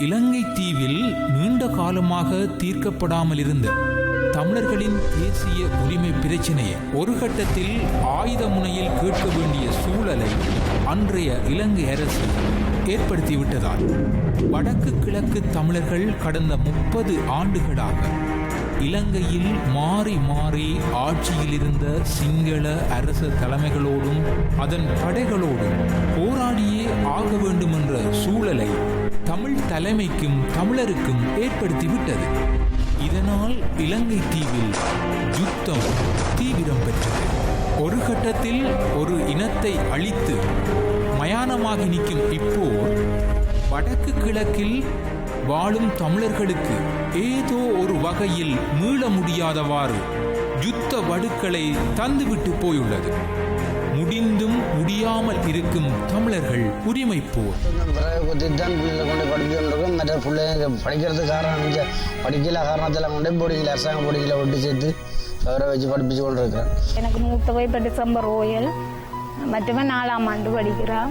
இலங்கை தீவில் நீண்ட காலமாக தீர்க்கப்படாமல் இருந்த தமிழர்களின் தேசிய உரிமை பிரச்சினையை ஒரு கட்டத்தில் ஆயுத முனையில் கேட்க வேண்டிய சூழலை அன்றைய இலங்கை அரசு ஏற்படுத்திவிட்டதால் வடக்கு கிழக்கு தமிழர்கள் கடந்த முப்பது ஆண்டுகளாக இலங்கையில் மாறி மாறி ஆட்சியில் இருந்த சிங்கள அரச தலைமைகளோடும் அதன் படைகளோடும் போராடியே ஆக வேண்டும் என்ற சூழலை தமிழ் தலைமைக்கும் தமிழருக்கும் ஏற்படுத்திவிட்டது. இதனால் இலங்கை தீவில் யுத்தம் தீவிரம் பெற்றது. ஒரு கட்டத்தில் ஒரு இனத்தை அழித்து மயானமாகி நிற்கும் இப்போர் வடக்கு கிழக்கில் வாழும் தமிழர்களுக்கு ஏதோ ஒரு வகையில் மீள முடியாதவாறு யுத்த வடுக்களை தந்துவிட்டு போயுள்ளது. முடிந்தும் முடியாமல் இருக்கும் தமிழர்கள் உரிமை போர் தான் பிள்ளைகளை கொண்டு படிச்சுருக்கோம் மற்ற பிள்ளைங்க படிக்கிறதுக்கு காரணம் படிக்கல. காரணத்தில் கொண்டு போர்டிங்கில் அரசாங்க போர்டிங்கில் ஒட்டி சேர்த்து அவரை வச்சு படிப்பிச்சு கொண்டு இருக்கிறேன் எனக்கு மூத்தவை இப்போ டிசம்பர் ஓயல். மற்றவன் நாலாம் ஆண்டு படிக்கிறான்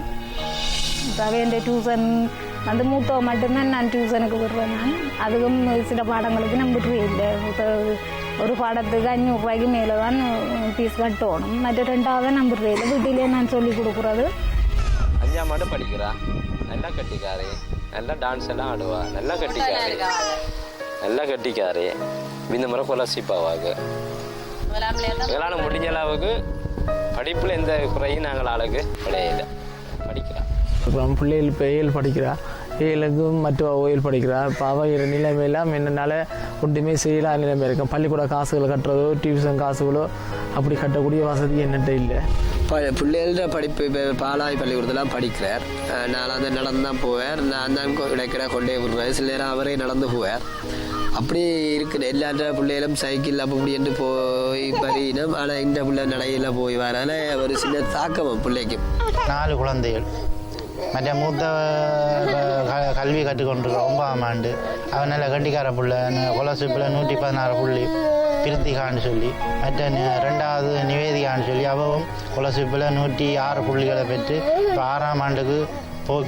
அதாவது என் டியூஷன் வந்து மூத்தவ மட்டும்தான் நான் டியூஷனுக்கு விடுறேன் நான். அதுக்கும் சில பாடங்களுக்கு விடுறே இல்லை இப்போ ஒரு பாடத்துக்கு அஞ்சூறுரூவாய்க்கு மேலே தான் ஃபீஸ் கட்டணும் மற்ற ரெண்டாவது விடுறே இல்லை வீட்டிலே நான் சொல்லி கொடுக்குறது அஞ்சாம் ஆண்டு படிக்கிறா நல்லா கட்டிக்காரு நல்லா டான்ஸ் எல்லாம் ஆடுவா நல்லா கட்டிக்காரு நல்லா கட்டிக்காரு இந்த முறை கொலசிப்பாவாக்கு எங்களால் முடிஞ்ச அளவுக்கு படிப்பில் எந்த குறையும் நாங்கள் ஆளுக்கு கிடையாது படிக்கிறா பிள்ளைகள் ஏழு படிக்கிறா ஏழுக்கும் மற்ற ஓயில் படிக்கிறா இப்போ அவ நிலைமையெல்லாம் என்னனால ஒன்றுமே செய்யலாம் நிலைமை இருக்கும். பள்ளிக்கூட காசுகள் கட்டுறதோ டியூஷன் காசுகளோ அப்படி கட்டக்கூடிய வசதி என்னட்ட இல்லை. ப பிள்ளைகள படிப்பு இப்போ பாலாய் பள்ளிக்கூடத்தில் படிக்கிறார். நான் அந்த நடந்து தான் போவார் நான் தான் கொ- இடைக்கிட கொண்டே விடுறேன் சில நேரம் அவரே நடந்து போவார். அப்படி இருக்குது எல்லா பிள்ளைகளும் சைக்கிள் அப்படி என்று போய் பறியினம் ஆனால் இந்த பிள்ளை நடையில் போய் வரனால ஒரு சின்ன தாக்கம் பிள்ளைக்கு. நாலு குழந்தைகள். மற்ற மூத்த க- கல்வி கற்றுக்கொண்டிருக்க ஒன்பதாம் ஆண்டு அவன் நல்ல கண்டிக்கார புள்ள கொலசிப்பில் நூற்றி பதினாறு புள்ளி பிரித்திகான்னு சொல்லி மற்ற நி- ரெண்டாவது நிவேதிகான்னு சொல்லி அவவும் கொலசிப்பில் நூற்றி ஆறு புள்ளிகளை பெற்று இப்போ ஆறாம் ஆண்டுக்கு போய்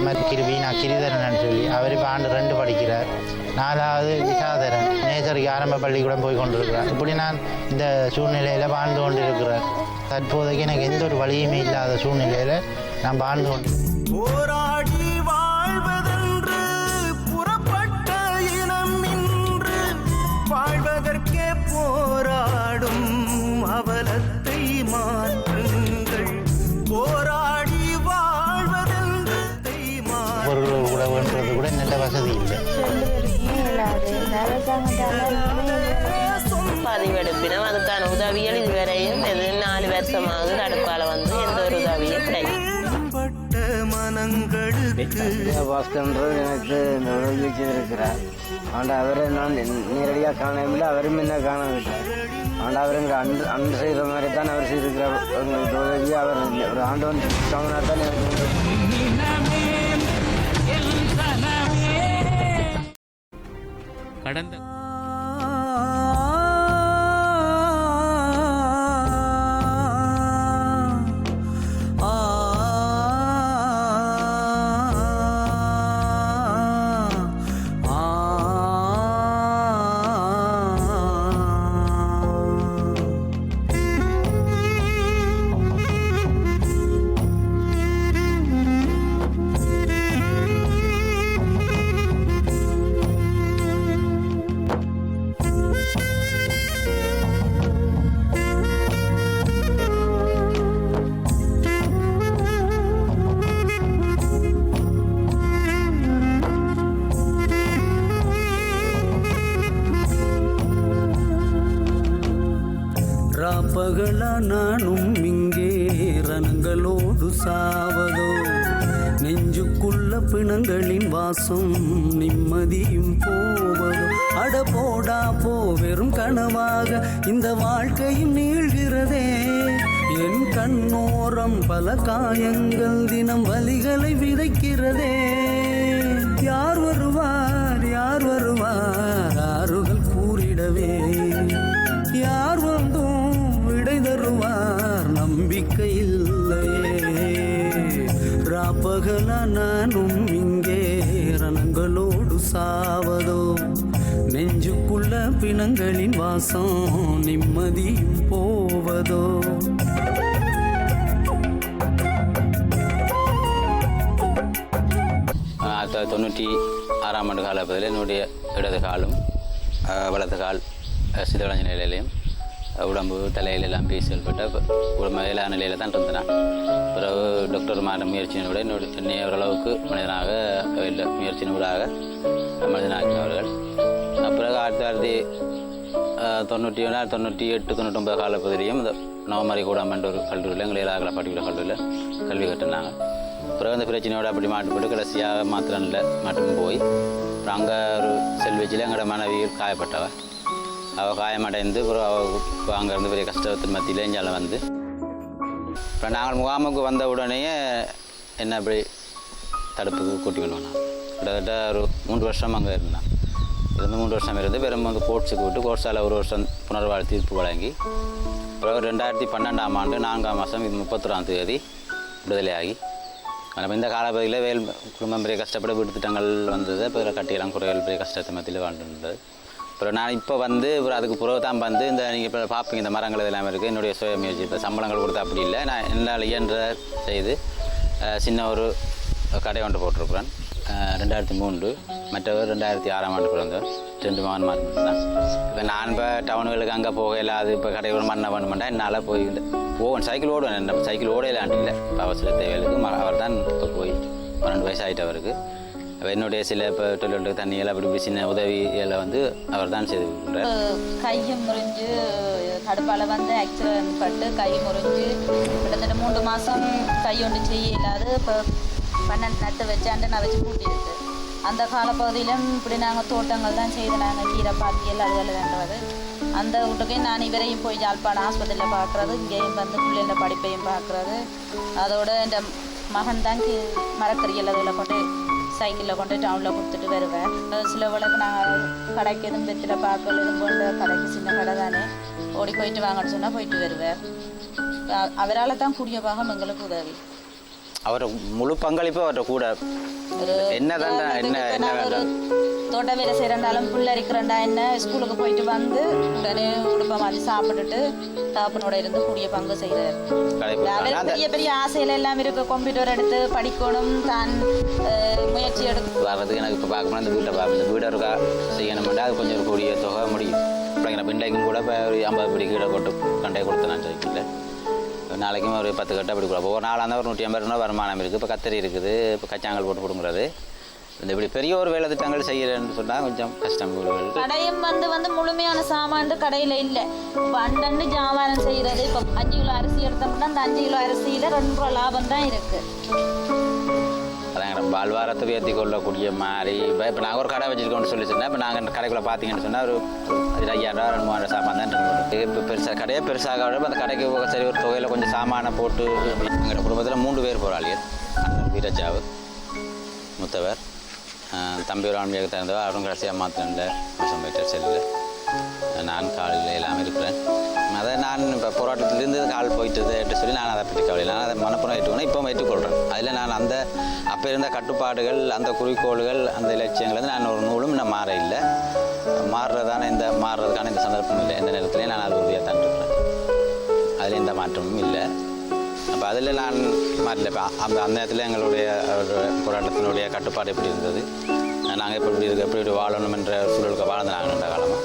மாதிரி கிருபி நான் கிரிதரன் சொல்லி அவர் இப்போ ஆண்டு ரெண்டு படிக்கிறார். நாலாவது விசாதரன் நேசருக்கு ஆரம்ப பள்ளிக்கூடம் போய் கொண்டிருக்கிறார் இப்படி நான் இந்த சூழ்நிலையில் வாழ்ந்து கொண்டிருக்கிறேன். தற்போதைக்கு எனக்கு எந்த ஒரு வழியுமே இல்லாத சூழ்நிலையில் நான் வாழ்ந்து கொண்டு போராடி வாழ்வதென்று புறப்பட்ட இனம் இன்று வாழ்வதற்கே போராடும் அவலத்தை மாற்றுங்கள். போராடி வாழ்வதென்று பொருள் வேண்டது கூட நல்ல வசதி இல்லை. பதிவெடுப்பினம் அதுக்கான உதவிகள் இதுவரையும் இது நாலு வருஷமாக தடுப்பால பாஸ்கர்ன்றது எனக்கு உதவி செய்திருக்கிறார் ஆனால் அவரை நான் நேரடியாக காணவில்லை அவரும் என்ன காணவில்லை. ஆனால் அவர் எங்கள் அன்று அன்று செய்த மாதிரி தான் அவர் செய்திருக்கிறார். எங்களுக்கு உதவி அவர் ஒரு ஆண்டவன் சொன்னார் தான் எனக்கு. கடந்த நானும் இங்கே ரணங்களோடு சாவதோ? நெஞ்சுக்குள்ள பிணங்களின் வாசம் நிம்மதியும் போவதோ? அட போடா போ வெறும் கனவாக இந்த வாழ்க்கையும் நீள்கிறதே. என் கண்ணோரம் பல காயங்கள் தினம் வலிகளை விதைக்கிறதே. யார் நானும் இங்கே ரணங்களோடு சாவதோ? நெஞ்சுக்குள்ள பிணங்களின் வாசம் நிம்மதி போவதோ? ஆயிரத்தி தொள்ளாயிரத்தி தொண்ணூற்றி ஆறாம் ஆண்டு காலப்பகுதியில் என்னுடைய இடது காலும் வலது கால் அஹ், நிலையிலையும் உடம்பு தலையில எல்லாம் பேசி செயல்பட்ட மேலான நிலையில் தான் இருந்தேன் பிறகு டாக்டர் மாற முயற்சியின் விட என்னுடைய என்னை ஓரளவுக்கு மனிதனாக இல்லை முயற்சியின் ஊடாக மனிதனாக்கினவர்கள் பிறகு ஆயிரத்தி தொள்ளாயிரத்தி தொண்ணூற்றி ஒன்று தொண்ணூற்றி எட்டு தொண்ணூற்றொம்பது காலப்பகுதியிலையும் இந்த நவமரி கூடாமன்ற ஒரு கல்லூரியில் எங்களை இலாகல படிக்கிற கல்லூரியில் கல்வி கட்டினாங்க பிறகு அந்த பிரச்சனையோடு அப்படி மாட்டுப்பட்டு கடைசியாக மாத்திரன்ல மட்டும் போய் அப்புறம் அங்கே ஒரு செல்வச்சில் எங்களோட மனைவி காயப்பட்டவன் அவள் காயமடைந்து அப்புறம் அவள் அங்கே இருந்து பெரிய கஷ்டத்தின் மத்தியில் இஞ்சால வந்து. இப்போ நாங்கள் முகாமுக்கு வந்த உடனேயே என்ன அப்படி தடுப்புக்கு கூட்டிக்கொண்டு வந்தாங்க கிட்டத்தட்ட ஒரு மூன்று வருஷம் அங்கே இருந்தான். இருந்து மூன்று வருஷம் இருந்து பெரும் வந்து கோர்ட்ஸுக்கு விட்டு கோர்ட்ஸால் ஒரு வருஷம் புனர்வாழ் தீர்ப்பு வழங்கி பிறகு ரெண்டாயிரத்தி பன்னெண்டாம் ஆண்டு நான்காம் மாதம் இது முப்பத்தொராம் தேதி விடுதலையாகி நம்ம இந்த காலப்பகுதியில் வேல் குடும்பம் பெரிய கஷ்டப்பட்டு வீட்டு திட்டங்கள் வந்தது இப்போ கட்டியெல்லாம் குறைகள் பெரிய கஷ்டத்தை மத்தியில் வாழ்ந்துருந்தது. அப்புறம் நான் இப்போ வந்து அப்புறம் அதுக்கு பிறகு தான் வந்து இந்த நீங்கள் இப்போ பார்ப்பீங்க இந்த மரங்கள் இதெல்லாம் இருக்குது என்னுடைய சுய முயற்சி இப்போ சம்பளங்கள் கொடுத்தா அப்படி இல்லை. நான் என்னால் இயன்ற செய்து சின்ன ஒரு கடை ஒன்று போட்டிருக்கிறேன். ரெண்டாயிரத்தி மூன்று மற்றவர் ரெண்டாயிரத்தி ஆறாம் ஆண்டு பிறந்தவர். ரெண்டு மகன் மாதிரி தான் இப்போ நான் இப்போ டவுனுகளுக்கு அங்கே போகல அது இப்போ கடைகள் மண்ணை பண்ண என்னால் போய் இந்த போவேன். சைக்கிள் ஓடுவேன். என்ன சைக்கிள் ஓடையிலான்ட்டு இல்லை. இப்போ அவசர தேவைகளுக்கு அவர் தான் இப்போ போய் பன்னெண்டு வயசு அவருக்கு. என்னுடைய சில இப்போ டொய்லெட்டுக்கு தண்ணிகள் அப்படி இப்படி சின்ன உதவிகளை வந்து அவர் தான் செய்து கொடுக்குறார் கையும் முறிஞ்சு கடுப்பால் வந்து ஆக்சிடென்ட் பட்டு கை முறிஞ்சு கிட்டத்தட்ட மூன்று மாதம் கை ஒன்று செய்ய இல்லாது இப்போ பன்னெண்டு நட்டு வச்சு அண்டை வச்சு பூட்டியிருக்கு. அந்த காலப்பகுதியிலும் இப்படி நாங்கள் தோட்டங்கள் தான் செய்து நாங்கள் கீரை பாத்தியல் அதுகள் வேண்டுவது அந்த வீட்டுக்கே நான் இவரையும் போய் யாழ்ப்பாணம் ஆஸ்பத்திரியில் பார்க்குறது இங்கேயும் வந்து பிள்ளைகள படிப்பையும் பார்க்குறது. அதோட இந்த மகன் தான் கி அதில் கொண்டு சைக்கிளில் கொண்டு டவுனில் கொடுத்துட்டு வருவேன். சில விளக்கு நாங்கள் கடைக்கு எதுவும் வெத்தில பார்க்கல எதுவும் கடைக்கு சின்ன கடை தானே. ஓடி போயிட்டு வாங்கன்னு சொன்னால் போயிட்டு வருவேன். அவரால் தான் கூடிய பாகம் எங்களுக்கு உதவி. அவர் முழு பங்களிப்பு அவர்கிட்ட கூட. என்னதான் என்ன என்ன நான் தோட்ட வேலை செய்கிறண்டாலும் புள்ள இருக்கிறண்டா என்ன? ஸ்கூலுக்கு போயிட்டு வந்து உடனே உடுப்ப மாதிரி சாப்பிட்டுட்டு தகப்பனோட இருந்து கூடிய பங்கு செய்கிறார் அவருக்கு பெரிய பெரிய ஆசைகள் எல்லாம் இருக்கு. கம்ப்யூட்டர் எடுத்து படிக்கணும் தான் முயற்சி எடுக்க வர்றதுக்கு எனக்கு இப்போ பார்க்கணும் இந்த வீட்டை பார்ப்பேன் இந்த வீடை இருக்கா? செய்யணும்னா அது கொஞ்சம் ஒரு கூடிய தொகை முடியும். பிள்ளைங்க பிண்டைக்கும் கூட இப்போ ஒரு ஐம்பது படி கீழே போட்டு கண்டை கொடுத்து நான் சைக்கிளில் நாளைக்கும் ஒரு பத்து கட்டை அப்படி கூட ஒவ்வொரு நாளாக இருந்தால் ஒரு நூற்றி ஐம்பது ரூபா வருமானம் இருக்குது இப்போ கத்தரி இருக்குது. இப்போ கச்சாங்கல் போட்டு கொடுங்குறது. இந்த இப்படி பெரிய ஒரு வேலை திட்டங்கள் செய்கிறேன்னு சொன்னால் கொஞ்சம் கஷ்டம். கடையும் வந்து வந்து முழுமையான சாமான் கடையில் இல்லை. இப்போ அண்டன்னு ஜாமானம் செய்கிறது இப்போ அஞ்சு கிலோ அரிசி எடுத்தோம்னா அந்த அஞ்சு கிலோ அரிசியில் ரெண்டு ரூபா லாபம் தான் இருக்குது அதான் வாழ்வாரத்தை உயர்த்தி கொள்ளக்கூடிய மாதிரி. இப்போ இப்போ நாங்கள் ஒரு கடை வச்சுருக்கோம்னு சொல்லி சொன்னால் இப்போ நாங்கள் கடைக்குள்ளே பார்த்தீங்கன்னு சொன்னால் ஒரு ஐயாயிரம் ரூபா ரெண்டு மூவாயிரம் சாமான் தான் இருக்கு. இப்போ பெருசாக கடையே பெருசாக அந்த கடைக்கு சரி ஒரு தொகையில் கொஞ்சம் சாமானை போட்டு எங்களோட குடும்பத்தில் மூன்று பேர் போகிறாளியர் வீரஜாவு முத்தவர் தம்பி ஒரு ஆண்மையாக திறந்தவர் அவரும் கடைசியாக மாத்திரம்ல மாதம் போயிட்டார் செல்லில். நான் காலையில் எல்லாமே இருக்கிறேன். அதை நான் இப்போ போராட்டத்திலேருந்து கால் போயிட்டு சொல்லி நான் அதை பற்றி கவலை இல்லை. நான் அதை மனப்புறம் ஏற்றுக்கணும் இப்போ ஏற்றுக்கொள்கிறேன் அதில் நான் அந்த அப்போ இருந்த கட்டுப்பாடுகள் அந்த குறிக்கோள்கள் அந்த இலட்சியங்கள் வந்து நான் ஒரு நூலும் நான் மாற இல்லை. மாறுறதான இந்த மாறுறதுக்கான இந்த சந்தர்ப்பம் இல்லை. எந்த நேரத்துலையும் நான் அது உறுதியாக தான் இருக்கிறேன். அதில் எந்த மாற்றமும் இல்லை. இப்போ அதில் நான் மாறல இப்போ அந்த அந்த நேரத்தில் எங்களுடைய போராட்டத்தினுடைய கட்டுப்பாடு எப்படி இருந்தது? நாங்கள் எப்படி இப்படி இருக்க எப்படி இப்படி வாழணும் என்ற சூழலுக்கு வாழ்ந்து நாங்கள் காலமாக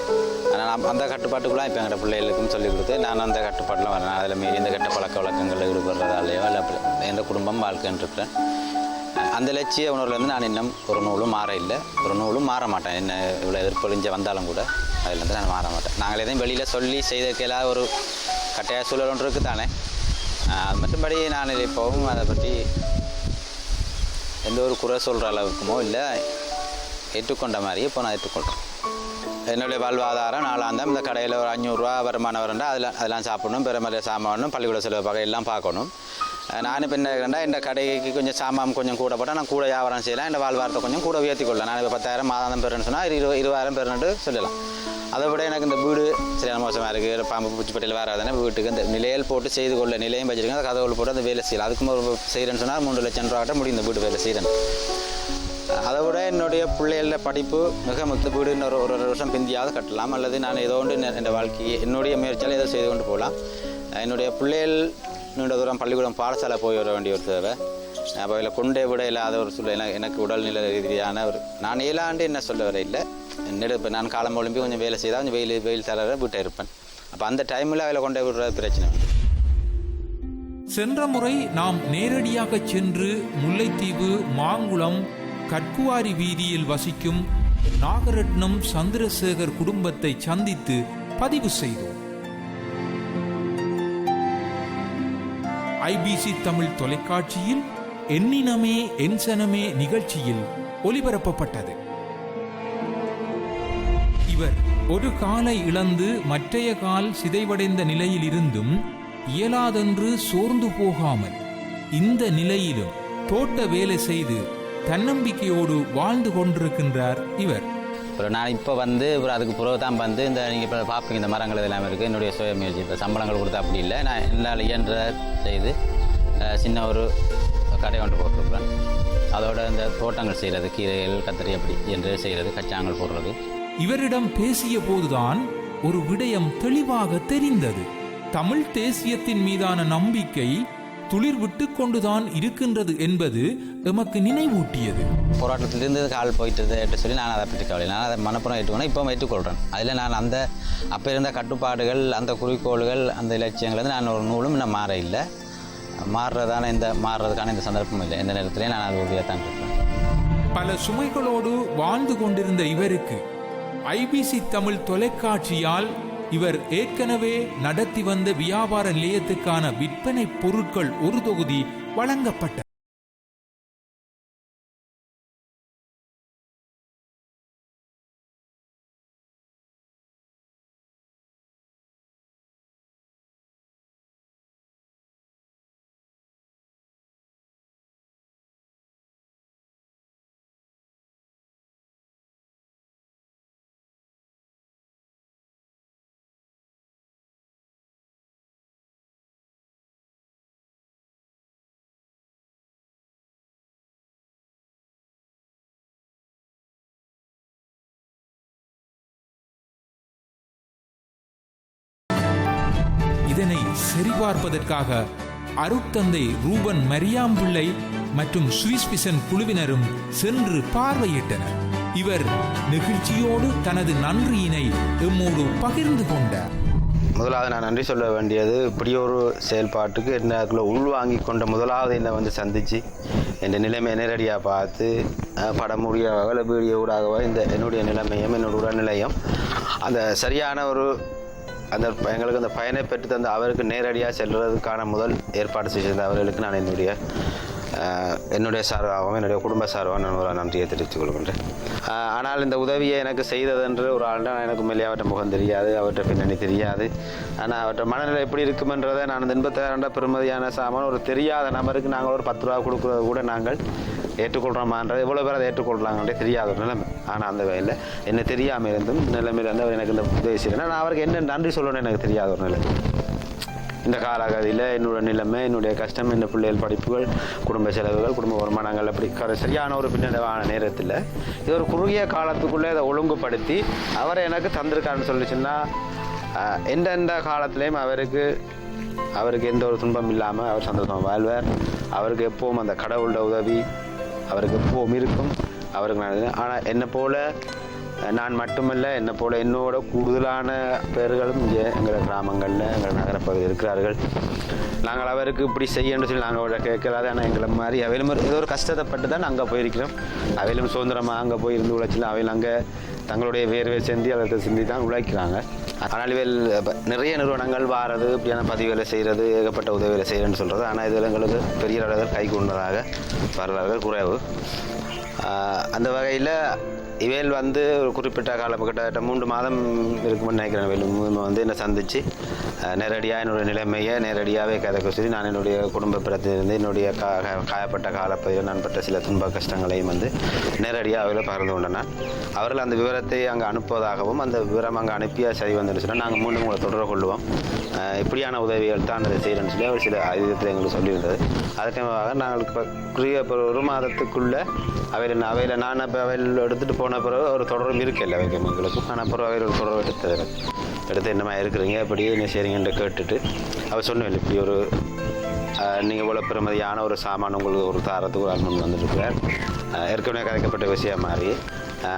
ஆனால் நான் அந்த கட்டுப்பாட்டுக்குலாம் இப்போ எங்களோட பிள்ளைகளுக்கும் சொல்லிக் கொடுத்து நான் அந்த கட்டுப்பாட்டில் வரேன். அதில் மீறி இந்த கெட்ட பழக்க வழக்கங்களில் ஈடுபடுறதாலேயோ இல்லை அப்படி எந்த குடும்பம் வாழ்க்கைன்னு இருக்கிறேன் அந்த லட்சிய உணர்வுலேருந்து நான் இன்னும் ஒரு நூலும் மாற இல்லை ஒரு நூலும் மாற மாட்டேன். என்ன இவ்வளோ எதிர்ப்பொழிஞ்ச வந்தாலும் கூட அதுலேருந்து நான் மாற மாட்டேன். நாங்கள் எதையும் வெளியில் சொல்லி செய்ததுக்கெல்லாம் ஒரு கட்டாய சூழல் ஒன்று இருக்குது தானே மற்றபடி நான் இப்போவும் அதை பற்றி எந்த ஒரு குறை சொல்கிற அளவுக்குமோ இல்லை ஏற்றுக்கொண்ட மாதிரியே இப்போ நான் ஏற்றுக்கொள்கிறேன். என்னுடைய வாழ்வாதாரம் நாளாந்தம் இந்த கடையில் ஒரு அஞ்சூறுரூவா வருமானம் வரண்டா அதில் அதெல்லாம் சாப்பிடணும் பெருமலை சாமானும் பள்ளிக்கூட செலவு பகை எல்லாம் பார்க்கணும். நான் இப்போ என்ன இந்த கடைக்கு கொஞ்சம் சாமான் கொஞ்சம் கூட போட்டால் நான் கூட வியாபாரம் செய்யலாம் இந்த வாழ்வாரத்தை கொஞ்சம் கூட உயர்த்தி கொள்ளலாம் நான் இப்போ பத்தாயிரம் மாதம் பெறேன்னு சொன்னால் இரு இருபதாயிரம் பெறணுட்டு சொல்லலாம். அதை விட எனக்கு இந்த வீடு சரியான மோசமாக இருக்குது பாம்பு பூச்சிப்பட்டியில் வேறு தானே வீட்டுக்கு இந்த நிலையில் போட்டு செய்து கொள்ள நிலையம் வச்சுருக்கேன் அந்த கதவுகள் போட்டு அந்த வேலை செய்யலாம். அதுக்கும் ஒரு செய்கிறேன்னு சொன்னால் மூன்று லட்சம் ரூபாட்ட முடியும் இந்த வீடு வேலை செய்கிறேன் அதை விட என்னுடைய பிள்ளைகள படிப்பு மிக முத்து வீடு இன்னொரு ஒரு ஒரு வருஷம் பிந்தியாவது கட்டலாம். அல்லது நான் ஏதோ ஒன்று என் வாழ்க்கையை என்னுடைய முயற்சியால் ஏதோ செய்து கொண்டு போகலாம். என்னுடைய பிள்ளைகள் நீண்ட தூரம் பள்ளிக்கூடம் பாடசாலை போய் வர வேண்டிய ஒரு தேவை. அப்போ இதில் கொண்டே விட இல்லாத ஒரு சூழ்நிலை எனக்கு- எனக்கு உடல்நிலை ரீதியான ஒரு நான் ஏழாண்டு என்ன சொல்ல வர இல்லை என்னிட இப்போ நான் காலம் ஒழும்பி கொஞ்சம் வேலை செய்தால் கொஞ்சம் வெயில் வெயில் தர வீட்டை இருப்பேன். அப்போ அந்த டைமில் அதில் கொண்டு விடுறது பிரச்சனை. சென்ற முறை நாம் நேரடியாக சென்று முல்லைத்தீவு மாங்குளம் கட்குவாரி வீதியில் வசிக்கும் நாகரட்னம் சந்திரசேகர் குடும்பத்தை சந்தித்து பதிவு செய்தோம். ஐபிசி தமிழ் தொலைக்காட்சியில் எண்ணினமே என்சனமே நிகழ்ச்சியில் ஒலிபரப்பப்பட்டது இவர் ஒரு காலை இழந்து மற்றைய கால் சிதைவடைந்த நிலையில் இருந்தும் இயலாதென்று சோர்ந்து போகாமல் இந்த நிலையிலும் தோட்ட வேலை செய்து தன்னம்பிக்கையோடு வாழ்ந்து கொண்டிருக்கின்றார் இவர். அப்புறம் நான் இப்போ வந்து அப்புறம் அதுக்கு பிறகு தான் வந்து இந்த நீங்கள் இப்போ பார்ப்பீங்க இந்த மரங்கள் இதெல்லாம் இருக்குது என்னுடைய சுய முயற்சி இப்போ சம்பளங்கள் கொடுத்தா அப்படி இல்லை. நான் என்னால் இயன்ற செய்து சின்ன ஒரு கடை ஒன்று போட்டிருக்கிறேன். அதோட இந்த தோட்டங்கள் செய்கிறது கீரைகள் கத்திரி அப்படி என்று செய்கிறது கச்சாங்கள் போடுறது. இவரிடம் பேசிய போதுதான் ஒரு விடயம் தெளிவாக தெரிந்தது. தமிழ் தேசியத்தின் மீதான நம்பிக்கை துளிர் விட்டு கொண்டுதான் இருக்கின்றது என்பது எமக்கு நினைவூட்டியது. போராட்டத்திலிருந்து கால் போயிட்டு என்று சொல்லி நான் அதை பற்றி கவலை நான் அதை மனப்புறம் ஏற்றுக்கணும் இப்போ ஏற்றுக்கொள்கிறேன் அதில் நான் அந்த அப்போ இருந்த கட்டுப்பாடுகள் அந்த குறிக்கோள்கள் அந்த இலட்சியங்கள் வந்து நான் ஒரு நூலும் இன்னும் மாற இல்லை மாறுறதான இந்த மாறுறதுக்கான இந்த சந்தர்ப்பம் இல்லை. எந்த நேரத்திலையும் நான் அது உறுதியாக தான் இருப்பேன். பல சுமைகளோடு வாழ்ந்து கொண்டிருந்த இவருக்கு ஐபிசி தமிழ் தொலைக்காட்சியால் இவர் ஏற்கனவே நடத்தி வந்த வியாபார நிலையத்துக்கான விற்பனை பொருட்கள் ஒரு தொகுதி வழங்கப்பட்டது. அதனை சரிபார்ப்பதற்காக அருட்தந்தை ரூபன் மரியாம்பிள்ளை மற்றும் சுவிஸ் பிசன் குழுவினரும் சென்று பார்வையிட்டனர். இவர் நெகிழ்ச்சியோடு தனது நன்றியினை எம்மோடு பகிர்ந்து கொண்டார். முதலாவது நான் நன்றி சொல்ல வேண்டியது இப்படி ஒரு செயல்பாட்டுக்கு என்னக்குள்ள உள்வாங்கி கொண்ட முதலாவது என்னை வந்து சந்தித்து என் நிலைமையை நேரடியாக பார்த்து படம் வீடியோ ஊடாகவோ இந்த என்னுடைய நிலைமையும் என்னோட உடல்நிலையும் அந்த சரியான ஒரு அந்த எங்களுக்கு அந்த பயனை பெற்று தந்த அவருக்கு நேரடியாக செல்வதற்கான முதல் ஏற்பாடு செய்திருந்த அவர்களுக்கு நான் என்னுடைய என்னுடைய சார்பாகவும் என்னுடைய குடும்ப சார்பாகவும் நான் ஒரு நன்றியை தெரிவித்துக் கொள்கின்றேன். ஆனால் இந்த உதவியை எனக்கு செய்ததென்று ஒரு ஆள்தான் எனக்கு மேலே அவற்றை முகம் தெரியாது அவற்றை பின்னணி தெரியாது. ஆனால் அவற்றை மனநிலை எப்படி இருக்குமென்றதை நான் இந்த எண்பத்தாயிரம் பெருமதியான சாமான் ஒரு தெரியாத நபருக்கு நாங்கள் ஒரு பத்து ரூபா கொடுக்குறது கூட நாங்கள் ஏற்றுக்கொள்கிறோமான்றது எவ்வளோ பேர் அதை ஏற்றுக்கொள்கிறாங்கன்றே தெரியாத ஒரு நிலைமை. ஆனால் அந்த வகையில் என்ன தெரியாமல் இருந்தும் நிலைமையில் இருந்து அவர் எனக்கு இந்த உதவி செய்யணும் நான் அவருக்கு என்ன நன்றி சொல்லணும்னு எனக்கு தெரியாத ஒரு நிலை. இந்த காலகதியில் என்னோட நிலைமை என்னுடைய கஷ்டம் இந்த பிள்ளைகள் படிப்புகள் குடும்ப செலவுகள் குடும்ப வருமானங்கள் அப்படி க- சரியான ஒரு பின்னடைவான நேரத்தில் இது ஒரு குறுகிய காலத்துக்குள்ளே அதை ஒழுங்குபடுத்தி அவரை எனக்கு தந்திருக்காருன்னு சொல்லிச்சுன்னா எந்தெந்த காலத்துலேயும் அவருக்கு அவருக்கு எந்த ஒரு துன்பம் இல்லாமல் அவர் சந்தோஷமாக வாழ்வார். அவருக்கு எப்பவும் அந்த கடவுளோட உதவி அவருக்கு எப்பவும் இருக்கும். அவருக்கு நான் ஆனால் என்னை போல் நான் மட்டுமல்ல என்னை போல் என்னோட கூடுதலான பேர்களும் இங்கே எங்கள் கிராமங்களில் எங்கள் நகரப்பகுதியில் இருக்கிறார்கள். நாங்கள் அவருக்கு இப்படி செய்யணும்னு சொல்லி நாங்கள் அவரை கேட்கலாது. ஆனால் எங்களை மாதிரி அவையிலும் ஒரு- ஏதோ ஒரு கஷ்டத்தைப்பட்டு தான் அங்கே போயிருக்கிறோம். அவையிலும் சுதந்திரமாக அங்கே போய் இருந்து உழைச்சில அவையில் அங்கே தங்களுடைய வேர்வை சிந்தி அதை சிந்தி தான் உழைக்கிறாங்க. ஆனால் இவள் நிறைய நிறுவனங்கள் வாரது இப்படியான பதிவுகளை செய்கிறது ஏகப்பட்ட உதவிகளை செய்கிறேன்னு சொல்கிறது ஆனால் இதில் எங்களுக்கு பெரிய அளவில் கை கொண்டதாக வரலாறுகள் குறைவு. அந்த வகையில் இவையில் வந்து ஒரு குறிப்பிட்ட காலம் கிட்டத்தட்ட மூன்று மாதம் இருக்கும்னு நினைக்கிறேன் இவையில் வந்து என்னை சந்தித்து நேரடியாக என்னுடைய நிலைமையை நேரடியாகவே கதைக்க சொல்லி நான் என்னுடைய குடும்ப பிரதிநிதி என்னுடைய கா காயப்பட்ட காலப்பகுதியில் நான் பட்ட சில துன்ப கஷ்டங்களையும் வந்து நேரடியாக அவர்களை பகிர்ந்து கொண்டனர். அவர்கள் அந்த விவரத்தை அங்கே அனுப்புவதாகவும் அந்த விவரம் அங்கே அனுப்பியா சரி வந்துருச்சுன்னா நாங்கள் மீண்டும் உங்களை தொடர்பு கொள்வோம். இப்படியான உதவிகள் தான் அதை செய்கிறேன்னு சொல்லி அவர் சில ஆயுதத்தில் எங்களுக்கு சொல்லியிருந்தது. அதற்காக நாங்கள் இப்போ குறுகிய ஒரு மாதத்துக்குள்ளே அவையில் அவையில் நான் இப்போ அவையில் எடுத்துகிட்டு போன பிறகு ஒரு தொடர்பு இருக்கல அவைக்கு எங்களுக்கும் ஆனால் பிறகு அவையில் ஒரு தொடர்பு எடுத்தது எடுத்து என்னமா இருக்கிறீங்க? இப்படி என்ன செய்கிறீங்கன்ற கேட்டுட்டு அவர் சொன்னேன் இப்படி ஒரு நீங்கள் இவ்வளோ பெருமதியான ஒரு சாமான் உங்களுக்கு ஒரு தாரத்துக்கு ஒரு அண்ணன் வந்துருக்கிறார். ஏற்கனவே கதைக்கப்பட்ட விஷயம் மாதிரி.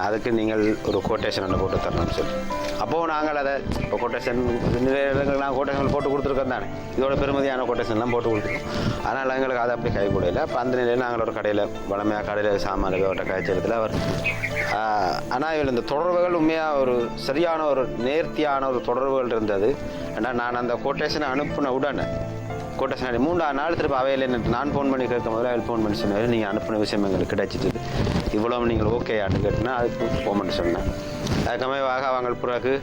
அதுக்கு நீங்கள் ஒரு கோட்டேஷன் ஒன்று போட்டு தரணும்னு சொல்லி அப்போது நாங்கள் அதை இப்போ கோட்டேஷன் இடங்கள் நான் கோட்டேஷன் போட்டு கொடுத்துருக்கோம் தானே. இதோட பெருமதியான கோட்டேஷன்லாம் போட்டு கொடுத்துருக்கோம். அதனால் எங்களுக்கு அதை அப்படி கை கூடையில் அப்போ அந்த நிலையில் நாங்கள் ஒரு கடையில் வளமையாக கடையில் சாமான அவர்கிட்ட காய்ச்சலத்தில் அவர் ஆனால் இதில் இந்த தொடர்புகள் உண்மையாக ஒரு சரியான ஒரு நேர்த்தியான ஒரு தொடர்புகள் இருந்தது. ஏன்னா நான் அந்த கோட்டேஷனை அனுப்பின உடனே கோட்டேஷன் மூணாவது நாள் திருப்பி அவையில் நான் ஃபோன் பண்ணி கேட்கும் போது அவள் ஃபோன் பண்ணி சொன்னார் நீங்கள் அனுப்பின விஷயம் எங்களுக்கு கிடைச்சிட்டு இவ்வளோ நீங்கள் ஓகே ஆன்னு கேட்டினா அதுக்கு ஃபோன் பண்ணி சொன்னேன். அதுக்கமைவாக அவங்க பிறகு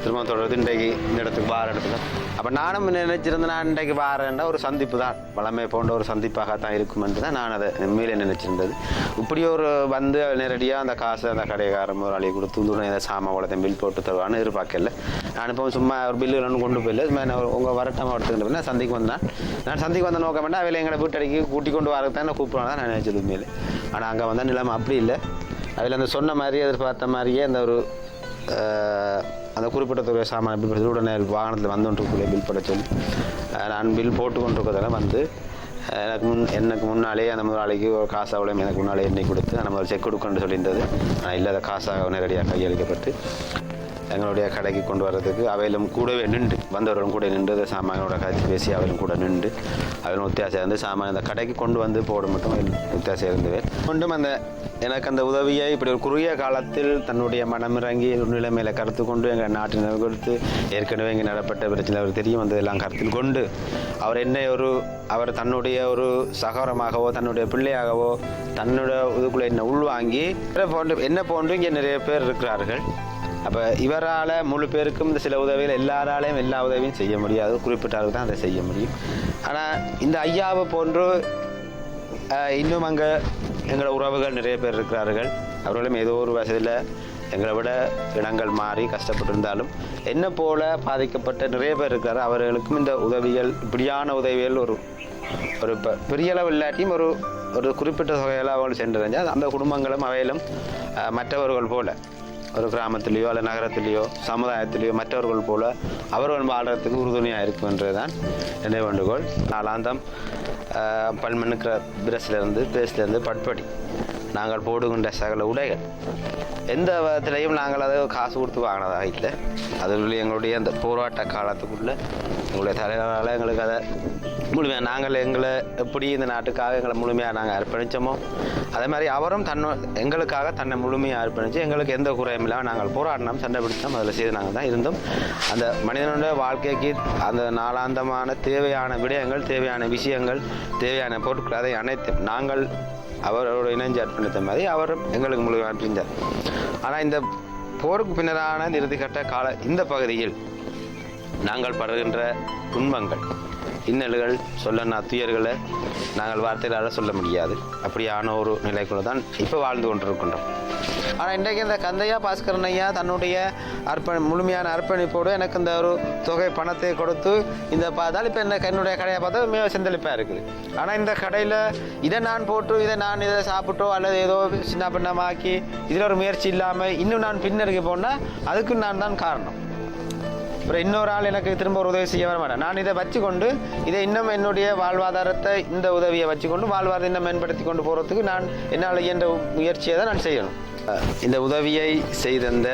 திரும்ப தொடர்ந்து இன்றைக்கு இந்த இடத்துக்கு வார இடத்துல. அப்போ நானும் நினைச்சிருந்தேன் நான் இன்றைக்கு வாரேன்னா ஒரு சந்திப்பு தான். வளமை போன்ற ஒரு சந்திப்பாக தான் இருக்குமென்று தான் நான் அதை உண்மையிலே நினைச்சிருந்தது. இப்படி ஒரு வந்து நேரடியாக அந்த காசு அந்த கடைக்காரன் ஒரு அழகி கொடுத்து உடனே ஏதாவது சாமான் உலகத்தையும் பில் போட்டு தருவான்னு எதிர்பார்க்கல. நான் இப்போ சும்மா ஒரு பில்லு ஒன்று கொண்டு போயில. சும்மா நான் ஒரு- எடுத்துக்கிட்டு நான் சந்தைக்கு வந்தேன். நான் சந்தைக்கு வந்த நோக்கம் வேண்டாம் அவையில் எங்களை வீட்டடிக்கு கூட்டி கொண்டு வரது தான் கூப்பிடுவாங்க தான் நான் நினைச்சது உண்மையிலே. ஆனால் அங்கே வந்தால் நிலைமை அப்படி இல்லை. அதில் அந்த சொன்ன மாதிரியே எதிர்பார்த்த மாதிரியே அந்த ஒரு அந்த குறிப்பிட்ட துறை சாமான் பில் படுத்தி உடனே வாகனத்தில் வந்துட்டுக்குள்ளே பில் போட சொல்லி நான் பில் போட்டு கொண்டிருக்கிறதால வந்து எனக்கு முன் எனக்கு முன்னாலே அந்த முதலாளிக்கு ஒரு காசு அவ்வளோ எனக்கு முன்னாலே எண்ணெய் கொடுத்து நம்ம ஒரு செக் கொடுக்கணும்னு சொல்லியிருந்தது. ஆனால் இல்லாத காசாக நேரடியாக கையளிக்கப்பட்டு எங்களுடைய கடைக்கு கொண்டு வர்றதுக்கு அவையிலும் கூடவே நின்று வந்தவர்களும் கூட நின்று அந்த சாமானோட கதைச்சு பேசி அவரும் கூட நின்று அவரும் வித்தியாசம் இருந்து சாமான் அந்த கடைக்கு கொண்டு வந்து போட மட்டும் வித்தியாசம் இருந்தது கொண்டும் அந்த எனக்கு அந்த உதவியை இப்படி ஒரு குறுகிய காலத்தில் தன்னுடைய மனமிறங்கி ஒரு நிலைமையில கருத்து கொண்டு எங்கள் நாட்டினர் கொடுத்து ஏற்கனவே இங்கே நடப்பட்ட பிரச்சனை அவர் தெரியும் வந்ததெல்லாம் கருத்தில் கொண்டு அவர் என்னை ஒரு அவர் தன்னுடைய ஒரு சகோரமாகவோ தன்னுடைய பிள்ளையாகவோ தன்னுடைய இதுக்குள்ளே என்ன உள்வாங்கி போன்று என்ன போன்று இங்கே நிறைய பேர் இருக்கிறார்கள். அப்போ இவரால் முழு பேருக்கும் இந்த சில உதவிகள் எல்லாராலையும் எல்லா உதவியும் செய்ய முடியாது. குறிப்பிட்டாலும் தான் அதை செய்ய முடியும். ஆனால் இந்த ஐயாவை போன்று இன்னும் அங்கே எங்களோட உறவுகள் நிறைய பேர் இருக்கிறார்கள். அவர்களும் ஏதோ ஒரு வசதியில் எங்களை விட இடங்கள் மாறி கஷ்டப்பட்டிருந்தாலும் என்ன போல பாதிக்கப்பட்ட நிறைய பேர் இருக்கிறார் அவர்களுக்கும் இந்த உதவிகள் இப்படியான உதவிகள் ஒரு ஒரு பெரிய அளவு இல்லாட்டியும் ஒரு ஒரு குறிப்பிட்ட தொகையில் அவங்க சென்றடைஞ்சால் அந்த குடும்பங்களும் அவையிலும் மற்றவர்கள் போல. ஒரு கிராமத்திலேயோ அல்ல நகரத்திலேயோ சமுதாயத்திலேயோ மற்றவர்கள் போல அவர்கள் வாழ்கிறதுக்கு உறுதுணையாக இருக்குன்றது தான் என்னுடைய வேண்டுகோள் நாலாந்தம் பல்மனுக்கிற பிரஸ்லேருந்து பிரஸ்லேருந்து பட்படி. நாங்கள் போடுகின்ற சகல உடைகள். எந்த விதத்திலையும் நாங்கள் அதை காசு கொடுத்து வாங்கினதாக இல்லை. அதில் எங்களுடைய அந்த போராட்ட காலத்துக்குள்ள எங்களுடைய தலைவரால் எங்களுக்கு அதை முழுமையாக நாங்கள் எங்களை எப்படி இந்த நாட்டுக்காக எங்களை முழுமையாக நாங்கள் அர்ப்பணித்தோமோ அதே மாதிரி அவரும் தன்னோ எங்களுக்காக தன்னை முழுமையாக அர்ப்பணித்து எங்களுக்கு எந்த குறையும் இல்லாமல் நாங்கள் போராடினோம் சண்டை பிடிச்சோம் அதில் செய்து நாங்கள் தான் இருந்தோம். அந்த மனிதனுடைய வாழ்க்கைக்கு அந்த நாளாந்தமான தேவையான விடயங்கள் தேவையான விஷயங்கள் தேவையான பொருட்கள் அதை அனைத்தும் நாங்கள் அவரோட இணைஞ்சு அர்ப்பணித்த மாதிரி அவரும் எங்களுக்கு முழு அர்ப்பணித்தார் ஆனால் இந்த போருக்கு பின்னரான இறுதிக்கட்ட கால இந்த பகுதியில் நாங்கள் படுகின்ற துன்பங்கள் இன்னல்கள் சொல்ல துயர்களை நாங்கள் வார்த்தைகளால் சொல்ல முடியாது. அப்படியான ஒரு நிலைக்குள்ள தான் இப்போ வாழ்ந்து கொண்டிருக்கின்றோம். ஆனால் இன்றைக்கு இந்த கந்தையா பாஸ்கரன் ஐயா தன்னுடைய அர்ப்பணி முழுமையான அர்ப்பணிப்போடு எனக்கு இந்த ஒரு தொகை பணத்தை கொடுத்து இந்த பார்த்தால் இப்போ இந்த என்னுடைய கடையை பார்த்தா மிக செந்தளிப்பாக இருக்குது. ஆனால் இந்த கடையில் இதை நான் போட்டு இதை நான் இதை சாப்பிட்டோ அல்லது ஏதோ சின்ன பின்னமாக்கி இதில் ஒரு முயற்சி இல்லாமல் இன்னும் நான் பின்னருக்கு போனால் அதுக்கு நான் தான் காரணம். அப்புறம் இன்னொரு ஆள் எனக்கு திரும்ப ஒரு உதவி செய்ய வர மாட்டேன் நான் இதை வச்சுக்கொண்டு இதை இன்னும் என்னுடைய வாழ்வாதாரத்தை இந்த உதவியை வச்சுக்கொண்டு வாழ்வாதாரம் இன்னும் மேம்படுத்தி கொண்டு போகிறதுக்கு நான் என்னால் இயன்ற முயற்சியை தான் நான் செய்யணும். இந்த உதவியை செய்தந்த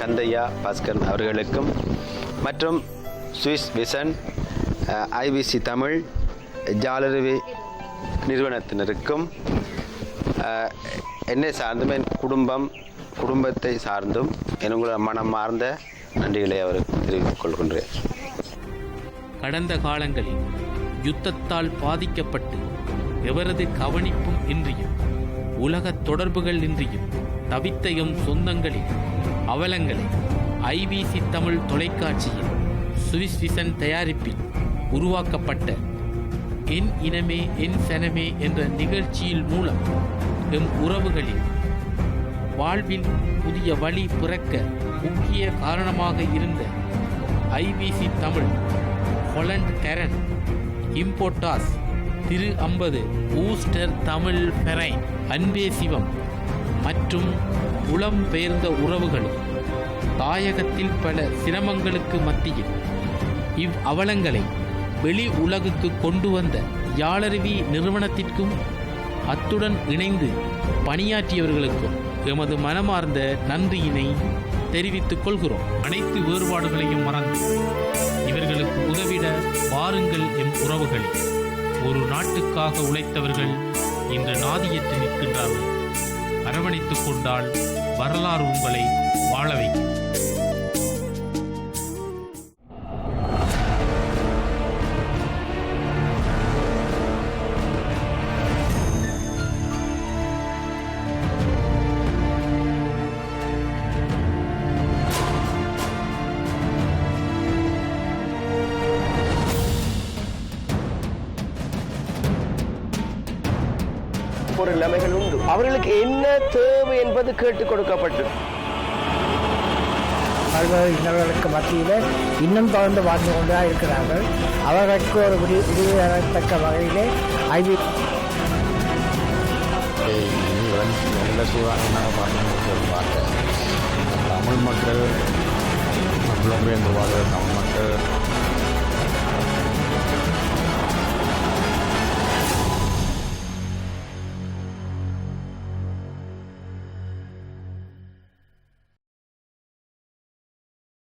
கந்தையா பாஸ்கரன் அவர்களுக்கும் மற்றும் சுவிஸ் விசன் ஐபிசி தமிழ் ஜாலருவி நிறுவனத்தினருக்கும் என்னை சார்ந்தும் என் குடும்பம் குடும்பத்தை சார்ந்தும் என்னுடைய மனம் மார்ந்த நன்றிகளை அவருக்கு தெரிவித்துக் கொள்கின்றேன். கடந்த காலங்களில் யுத்தத்தால் பாதிக்கப்பட்டு எவரது கவனிப்பும் இன்றியும் உலகத் தொடர்புகள் இன்றியும் தவித்த எம் சொந்தங்களின் அவலங்களை ஐபிசி தமிழ் தொலைக்காட்சியில் சுவிஸ் விசன் தயாரிப்பில் உருவாக்கப்பட்ட என் இனமே என் சனமே என்ற நிகழ்ச்சியில் மூலம் எம் உறவுகளில் வாழ்வில் புதிய வழி பிறக்க முக்கிய காரணமாக இருந்த IBC Tamil Holland Terran importers திரு அம்பது ஊஸ்டர் தமிழ் பெரைன் அன்பே சிவம் மற்றும் புலம்பெயர்ந்த உறவுகளும் தாயகத்தில் பல சிரமங்களுக்கு மத்தியில் இவ் அவலங்களை வெளி உலகுக்கு கொண்டு வந்த யாழருவி நிறுவனத்திற்கும் அத்துடன் இணைந்து பணியாற்றியவர்களுக்கும் எமது மனமார்ந்த நன்றியினை தெரிவித்துக் கொள்கிறோம். அனைத்து வேறுபாடுகளையும் மறந்து. இவர்களுக்கு உதவிட வாருங்கள் எம் உறவுகளே. ஒரு நாட்டுக்காக உழைத்தவர்கள் இன்று நாதியற்று நிற்கின்றார்கள். அரவணைத்துக் கொண்டால் வரலாறு உங்களை வாழ வைக்கும். ஒரு நிலைமைகள் உண்டு. அவர்களுக்கு என்ன தேவை என்பது கேட்டுக் கொடுக்கப்பட்டு. பல்வேறு இன்னல்களுக்கு மத்தியில் இன்னும் தொடர்ந்து வாழ்ந்து கொண்டு தான் இருக்கிறார்கள். அவர்களுக்கு ஒரு விடி விடுதலைத்தக்க வகையிலே ஐவி நல்ல சூழலாக பார்க்க. தமிழ் மக்கள் புலம்பெயர்ந்து வாழ்கிற தமிழ் மக்கள்